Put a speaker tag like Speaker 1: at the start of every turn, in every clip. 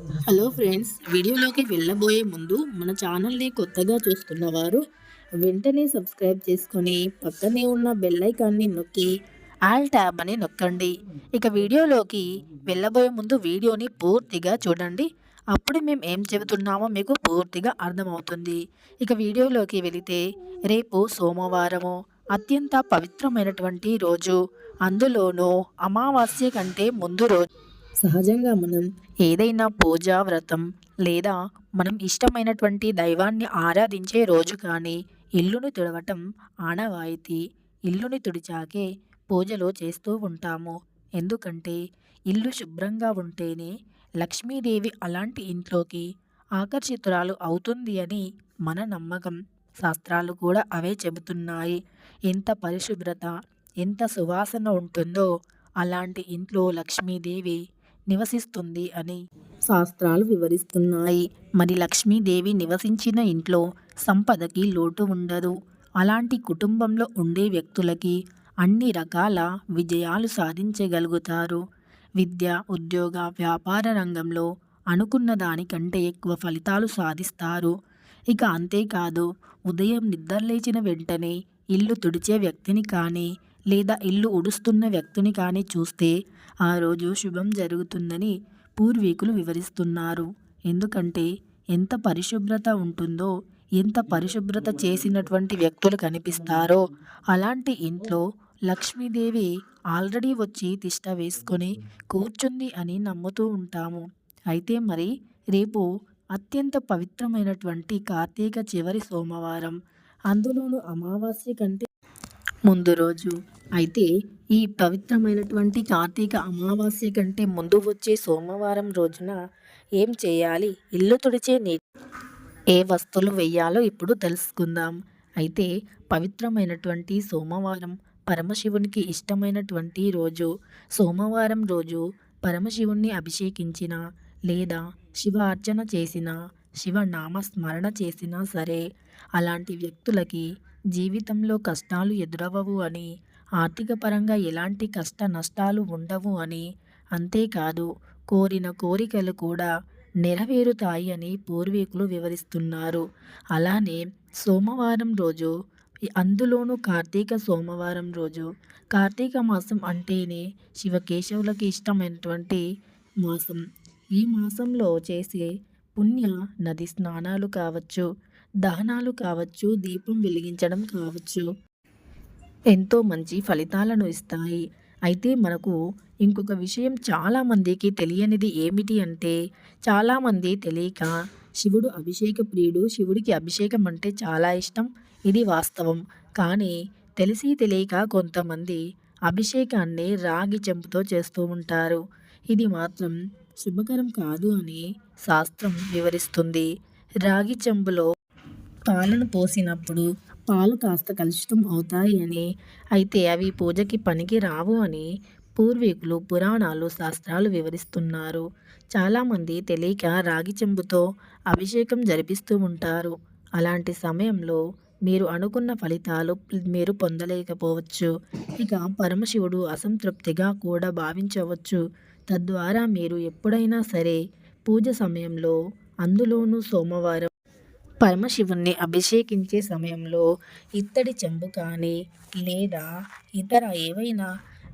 Speaker 1: Hello friends వీడియోలోకి వెళ్ళబోయే ముందు మన ఛానల్ని కొత్తగా చూస్తున్నవారు వెంటనే సబ్స్క్రైబ్ చేసుకొని పక్కనే ఉన్న బెల్ ఐకాన్ని నొక్కి ఆల్ ట్యాబ్ అని నొక్కండి. ఇక వీడియోలోకి వెళ్ళబోయే ముందు వీడియోని పూర్తిగా చూడండి. అప్పుడు మేము ఏం చెబుతున్నామో మీకు పూర్తిగా అర్థమవుతుంది. ఇక వీడియోలోకి వెళితే రేపు సోమవారము అత్యంత పవిత్రమైనటువంటి రోజు. అందులోనూ అమావాస్య కంటే ముందు రోజు సహజంగా మనం ఏదైనా పూజా వ్రతం లేదా మనం ఇష్టమైనటువంటి దైవాన్ని ఆరాధించే రోజు కానీ ఇల్లుని తుడవటం ఆనవాయితీ ఇల్లుని తుడిచాకే పూజలు చేస్తూ ఉంటాము. ఎందుకంటే ఇల్లు శుభ్రంగా ఉంటేనే లక్ష్మీదేవి అలాంటి ఇంట్లోకి ఆకర్షితురాలు అవుతుంది అని మన నమ్మకం. శాస్త్రాలు కూడా అవే చెబుతున్నాయి. ఎంత పరిశుభ్రత ఎంత సువాసన ఉంటుందో అలాంటి ఇంట్లో లక్ష్మీదేవి నివసిస్తుంది అని శాస్త్రాలు వివరిస్తున్నాయి. మరి లక్ష్మీదేవి నివసించిన ఇంట్లో సంపదకి లోటు ఉండదు. అలాంటి కుటుంబంలో ఉండే వ్యక్తులకి అన్ని రకాల విజయాలు సాధించగలుగుతారు. విద్య ఉద్యోగ వ్యాపార రంగంలో అనుకున్న దానికంటే ఎక్కువ ఫలితాలు సాధిస్తారు. ఇక అంతేకాదు ఉదయం నిద్రలేచిన వెంటనే ఇల్లు తుడిచే వ్యక్తిని కానీ లేదా ఇల్లు ఉడుస్తున్న వ్యక్తిని కానీ చూస్తే ఆ రోజు శుభం జరుగుతుందని పూర్వీకులు వివరిస్తున్నారు. ఎందుకంటే ఎంత పరిశుభ్రత ఉంటుందో ఎంత పరిశుభ్రత చేసినటువంటి వ్యక్తులు కనిపిస్తారో అలాంటి ఇంట్లో లక్ష్మీదేవి ఆల్రెడీ వచ్చి తిష్ట వేసుకొని కూర్చుంది అని నమ్ముతూ ఉంటాము. అయితే మరి రేపు అత్యంత పవిత్రమైనటువంటి కార్తీక చివరి సోమవారం. అందులోనూ అమావాస్య కంటే ముందు రోజు. అయితే ఈ పవిత్రమైనటువంటి కార్తీక అమావాస్య కంటే ముందు వచ్చే సోమవారం రోజున ఏం చేయాలి? ఇల్లు తుడిచే నీ ఏ వస్తువులు వెయ్యాలో ఇప్పుడు తెలుసుకుందాం. అయితే పవిత్రమైనటువంటి సోమవారం పరమశివునికి ఇష్టమైనటువంటి రోజు. సోమవారం రోజు పరమశివుణ్ణి అభిషేకించిన లేదా శివ అర్చన చేసిన శివనామ స్మరణ చేసినా సరే అలాంటి వ్యక్తులకి జీవితంలో కష్టాలు ఎదురవవు అని ఆర్థిక పరంగా ఎలాంటి కష్ట నష్టాలు ఉండవు అని అంతేకాదు కోరిన కోరికలు కూడా నెరవేరుతాయి అని పూర్వీకులు వివరిస్తున్నారు. అలానే సోమవారం రోజు అందులోనూ కార్తీక సోమవారం రోజు కార్తీక మాసం అంటేనే శివకేశవులకి ఇష్టమైనటువంటి మాసం. ఈ మాసంలో చేసే పుణ్య నది స్నానాలు కావచ్చు దహనాలు కావచ్చు దీపం వెలిగించడం కావచ్చు ఎంతో మంచి ఫలితాలను ఇస్తాయి. అయితే మనకు ఇంకొక విషయం చాలామందికి తెలియనిది ఏమిటి అంటే చాలామంది తెలియక శివుడు అభిషేక ప్రియుడు శివుడికి అభిషేకం అంటే చాలా ఇష్టం. ఇది వాస్తవం. కానీ తెలిసి తెలియక కొంతమంది అభిషేకాన్ని రాగి చెంపుతో చేస్తూ ఉంటారు. ఇది మాత్రం శుభకరం కాదు అని శాస్త్రం వివరిస్తుంది. రాగి చెంబులో పాలను పోసినప్పుడు పాలు కాస్త కలుషితం అవుతాయి అని. అయితే అవి పూజకి పనికి రావు అని పూర్వీకులు పురాణాలు శాస్త్రాలు వివరిస్తున్నారు. చాలామంది తెలియక రాగి చెంబుతో అభిషేకం జరిపిస్తూ ఉంటారు. అలాంటి సమయంలో మీరు అనుకున్న ఫలితాలు మీరు పొందలేకపోవచ్చు. ఇక పరమశివుడు అసంతృప్తిగా కూడా భావించవచ్చు. తద్వారా మీరు ఎప్పుడైనా సరే పూజ సమయంలో అందులోనూ సోమవారం పరమశివుణ్ణి అభిషేకించే సమయంలో ఇత్తడి చెంబు కానీ లేదా ఇతర ఏవైనా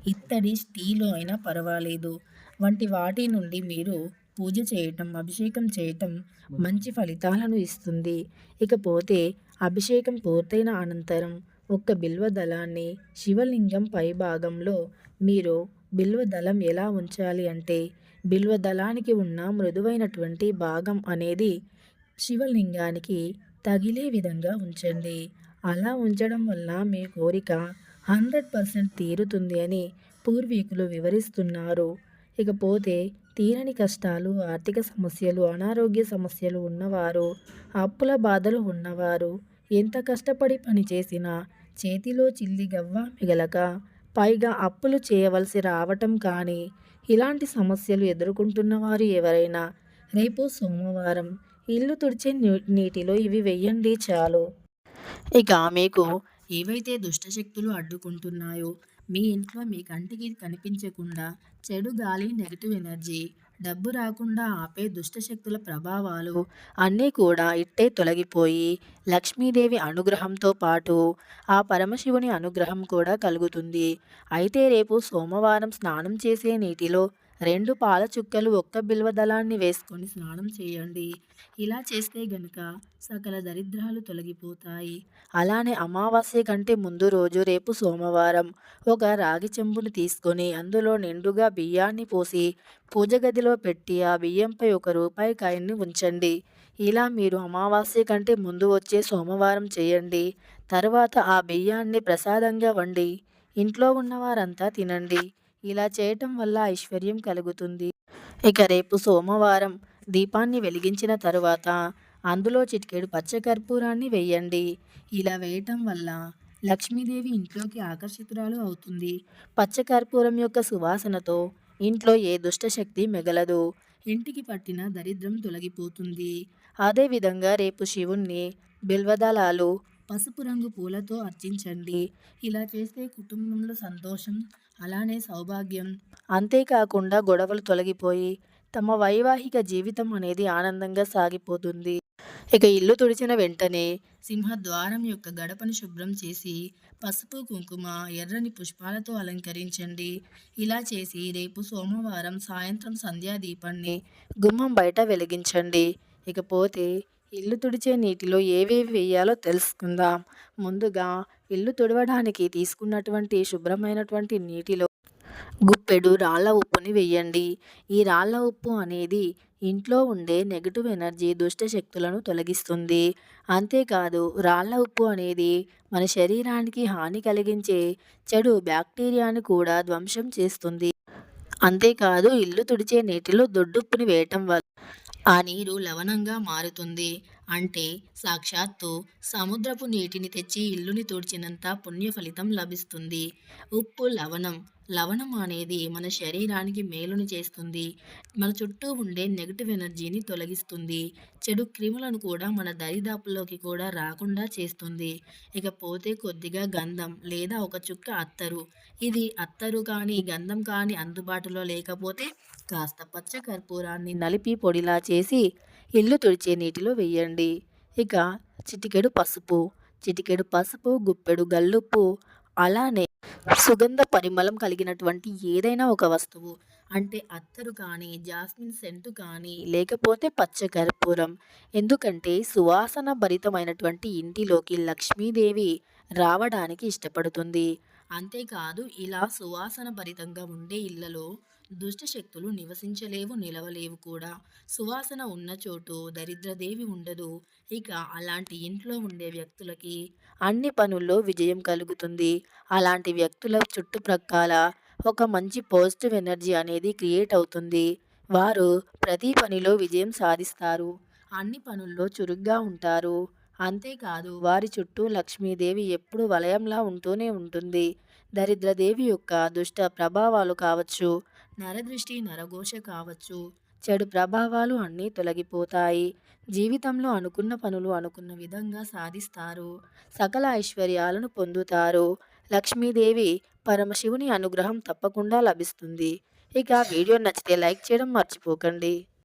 Speaker 1: ఇత్తడి స్టీలు అయినా పర్వాలేదు. వంటి వాటి నుండి మీరు పూజ చేయటం అభిషేకం చేయటం మంచి ఫలితాలను ఇస్తుంది. ఇకపోతే అభిషేకం పూర్తయిన అనంతరం ఒక్క బిల్వ దళాన్ని శివలింగం పై భాగంలో మీరు బిల్వ దళం ఎలా ఉంచాలి అంటే బిల్వ దళానికి ఉన్న మృదువైనటువంటి భాగం అనేది శివలింగానికి తగిలే విధంగా ఉంచండి. అలా ఉంచడం వల్ల మీ కోరిక హండ్రెడ్ పర్సెంట్ తీరుతుంది అని పూర్వీకులు వివరిస్తున్నారు. ఇకపోతే తీరని కష్టాలు ఆర్థిక సమస్యలు అనారోగ్య సమస్యలు ఉన్నవారు అప్పుల బాధలు ఉన్నవారు ఎంత కష్టపడి పనిచేసినా చేతిలో చిల్లి గవ్వ మిగలక పైగా అప్పులు చేయవలసి రావటం కానీ ఇలాంటి సమస్యలు ఎదుర్కొంటున్న వారు ఎవరైనా రేపు సోమవారం ఇల్లు తుడిచే నీటిలో ఇవి వెయ్యండి చాలు. ఇక మీకు ఏవైతే దుష్టశక్తులు అడ్డుకుంటున్నాయో మీ ఇంట్లో మీ కంటికి కనిపించకుండా చెడు గాలి నెగిటివ్ ఎనర్జీ డబ్బు రాకుండా ఆపే దుష్టశక్తుల ప్రభావాలు అన్నీ కూడా ఇట్టే తొలగిపోయి లక్ష్మీదేవి అనుగ్రహంతో పాటు ఆ పరమశివుని అనుగ్రహం కూడా కలుగుతుంది. అయితే రేపు సోమవారం స్నానం చేసే నీటిలో రెండు పాల చుక్కలు ఒక్క బిల్వదళాన్ని వేసుకొని స్నానం చేయండి. ఇలా చేస్తే గనుక సకల దరిద్రాలు తొలగిపోతాయి. అలానే అమావాస్య కంటే ముందు రోజు రేపు సోమవారం ఒక రాగి చెంబును తీసుకొని అందులో నిండుగా బియ్యాన్ని పోసి పూజ గదిలో పెట్టి ఆ బియ్యంపై ఒక రూపాయి కాయన్ని ఉంచండి. ఇలా మీరు అమావాస్య కంటే ముందు వచ్చే సోమవారం చేయండి. తర్వాత ఆ బియ్యాన్ని ప్రసాదంగా వండి ఇంట్లో ఉన్నవారంతా తినండి. ఇలా చేయటం వల్ల ఐశ్వర్యం కలుగుతుంది. ఇక రేపు సోమవారం దీపాన్ని వెలిగించిన తరువాత అందులో చిటికెడు పచ్చకర్పూరాన్ని వేయండి. ఇలా వేయటం వల్ల లక్ష్మీదేవి ఇంట్లోకి ఆకర్షితురాలు అవుతుంది. పచ్చకర్పూరం యొక్క సువాసనతో ఇంట్లో ఏ దుష్టశక్తి మిగలదు. ఇంటికి పట్టిన దరిద్రం తొలగిపోతుంది. అదేవిధంగా రేపు శివుణ్ణి బిల్వదళాలు పసుపు రంగు పూలతో అర్చించండి. ఇలా చేస్తే కుటుంబంలో సంతోషం అలానే సౌభాగ్యం. అంతేకాకుండా గొడవలు తొలగిపోయి తమ వైవాహిక జీవితం అనేది ఆనందంగా సాగిపోతుంది. ఇక ఇల్లు తుడిచిన వెంటనే సింహద్వారం యొక్క గడపను శుభ్రం చేసి పసుపు కుంకుమ ఎర్రని పుష్పాలతో అలంకరించండి. ఇలా చేసి రేపు సోమవారం సాయంత్రం సంధ్యాదీపాన్ని గుమ్మం బయట వెలిగించండి. ఇకపోతే ఇల్లు తుడిచే నీటిలో ఏవేవి వేయాలో తెలుసుకుందాం. ముందుగా ఇల్లు తుడవడానికి తీసుకున్నటువంటి శుభ్రమైనటువంటి నీటిలో గుప్పెడు రాళ్ళ ఉప్పుని వేయండి. ఈ రాళ్ళ ఉప్పు అనేది ఇంట్లో ఉండే నెగిటివ్ ఎనర్జీ దుష్ట శక్తులను తొలగిస్తుంది. అంతేకాదు రాళ్ళ ఉప్పు అనేది మన శరీరానికి హాని కలిగించే చెడు బ్యాక్టీరియాని కూడా ధ్వంసం చేస్తుంది. అంతేకాదు ఇల్లు తుడిచే నీటిలో దొడ్డుప్పుని వేయటం వల్ల ఆ నీరు లవణంగా మారుతుంది. అంటే సాక్షాత్తు సముద్రపు నీటిని తెచ్చి ఇల్లుని తుడిచినంత పుణ్య ఫలితం లభిస్తుంది. ఉప్పు లవణం. లవణం అనేది మన శరీరానికి మేలుని చేస్తుంది. మన చుట్టూ ఉండే నెగిటివ్ ఎనర్జీని తొలగిస్తుంది. చెడు క్రిములను కూడా మన దరిదాపుల్లోకి కూడా రాకుండా చేస్తుంది. ఇకపోతే కొద్దిగా గంధం లేదా ఒక చుక్క అత్తరు. ఇది అత్తరు కానీ గంధం కానీ అందుబాటులో లేకపోతే కాస్త పచ్చ కర్పూరాన్ని నలిపి పొడిలా చేసి ఇల్లు తుడిచే నీటిలో వేయండి. ఇక చిటికెడు పసుపు చిటికెడు పసుపు గుప్పెడు గల్లుప్పు అలానే సుగంధ పరిమళం కలిగినటువంటి ఏదైనా ఒక వస్తువు. అంటే అత్తరు కానీ జాస్మిన్ సెంటు కానీ లేకపోతే పచ్చ కర్పూరం ఎందుకంటే సువాసన భరితమైనటువంటి ఇంటిలోకి లక్ష్మీదేవి రావడానికి ఇష్టపడుతుంది. అంతేకాదు ఇలా సువాసన భరితంగా ఉండే ఇళ్ళలో దుష్టశక్తులు నివసించలేవు నిలవలేవు కూడా. సువాసన ఉన్న చోటు దరిద్రదేవి ఉండదు. ఇక అలాంటి ఇంట్లో ఉండే వ్యక్తులకి అన్ని పనుల్లో విజయం కలుగుతుంది. అలాంటి వ్యక్తుల చుట్టుప్రక్కల ఒక మంచి పాజిటివ్ ఎనర్జీ అనేది క్రియేట్ అవుతుంది. వారు ప్రతి పనిలో విజయం సాధిస్తారు. అన్ని పనుల్లో చురుగ్గా ఉంటారు. అంతేకాదు వారి చుట్టూ లక్ష్మీదేవి ఎప్పుడు వలయంలా ఉంటూనే ఉంటుంది. దరిద్రదేవి యొక్క దుష్ట ప్రభావాలు కావచ్చు నరదృష్టి నరఘోష కావచ్చు చెడు ప్రభావాలు అన్నీ తొలగిపోతాయి. జీవితంలో అనుకున్న పనులు అనుకున్న విధంగా సాధిస్తారు. సకల ఐశ్వర్యాలను పొందుతారు. లక్ష్మీదేవి పరమశివుని అనుగ్రహం తప్పకుండా లభిస్తుంది. ఇక వీడియో నచ్చితే లైక్ చేయడం మర్చిపోకండి.